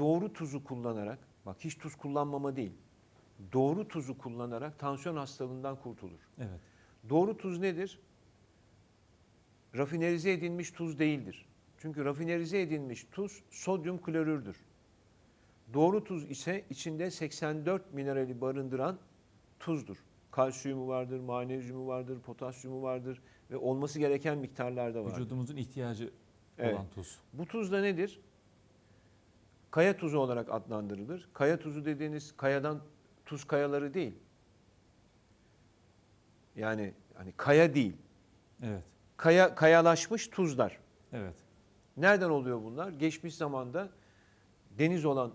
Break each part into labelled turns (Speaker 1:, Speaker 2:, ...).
Speaker 1: doğru tuzu kullanarak, bak hiç tuz kullanmama değil, doğru tuzu kullanarak tansiyon hastalığından kurtulur.
Speaker 2: Evet.
Speaker 1: Doğru tuz nedir? Rafinerize edilmiş tuz değildir. Çünkü rafinerize edilmiş tuz sodyum klorürdür. Doğru tuz ise içinde 84 minerali barındıran tuzdur. Kalsiyumu vardır, magnezyumu vardır, potasyumu vardır ve olması gereken miktarlarda vardır.
Speaker 2: Vücudumuzun ihtiyacı
Speaker 1: Evet.
Speaker 2: olan tuz.
Speaker 1: Bu tuz da nedir? Kaya tuzu olarak adlandırılır. Kaya tuzu dediğiniz kayadan tuz kayaları değil. Yani hani kaya değil.
Speaker 2: Evet.
Speaker 1: Kaya kayalaşmış tuzlar.
Speaker 2: Evet.
Speaker 1: Nereden oluyor bunlar? Geçmiş zamanda deniz olan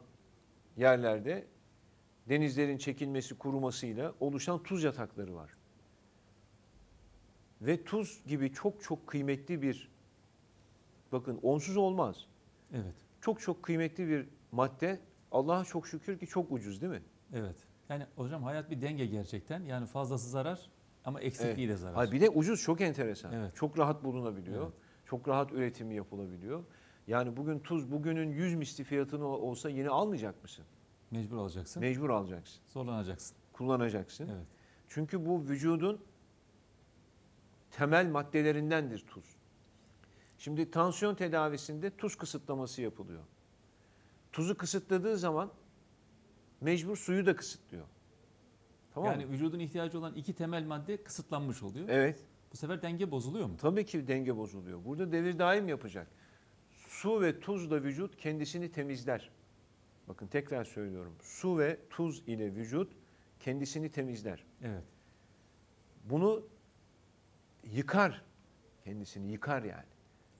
Speaker 1: yerlerde denizlerin çekilmesi, kurumasıyla oluşan tuz yatakları var. Ve tuz gibi çok çok kıymetli bir bakın onsuz olmaz.
Speaker 2: Evet.
Speaker 1: Çok çok kıymetli bir madde. Allah'a çok şükür ki çok ucuz değil mi?
Speaker 2: Evet. Yani hocam hayat bir denge gerçekten. Yani fazlası zarar ama eksikliği de zarar.
Speaker 1: Ha, bir de ucuz çok enteresan.
Speaker 2: Evet.
Speaker 1: Çok rahat bulunabiliyor.
Speaker 2: Evet.
Speaker 1: Çok rahat üretimi yapılabiliyor. Yani bugün tuz bugünün 100 misli fiyatını olsa yine almayacak mısın?
Speaker 2: Mecbur olacaksın.
Speaker 1: Mecbur alacaksın.
Speaker 2: zorlanacaksın.
Speaker 1: Kullanacaksın.
Speaker 2: Evet.
Speaker 1: Çünkü bu vücudun temel maddelerindendir tuz. Şimdi tansiyon tedavisinde tuz kısıtlaması yapılıyor. Tuzu kısıtladığı zaman mecbur suyu da kısıtlıyor. Tamam
Speaker 2: yani
Speaker 1: mı?
Speaker 2: vücudun ihtiyacı olan iki temel madde kısıtlanmış oluyor.
Speaker 1: Evet.
Speaker 2: Bu sefer denge bozuluyor mu?
Speaker 1: Tabii ki denge bozuluyor. Burada devir daim yapacak. Su ve tuzla vücut kendisini temizler. Bakın tekrar söylüyorum. Su ve tuz ile vücut kendisini temizler.
Speaker 2: Evet.
Speaker 1: Bunu yıkar. Kendisini yıkar yani.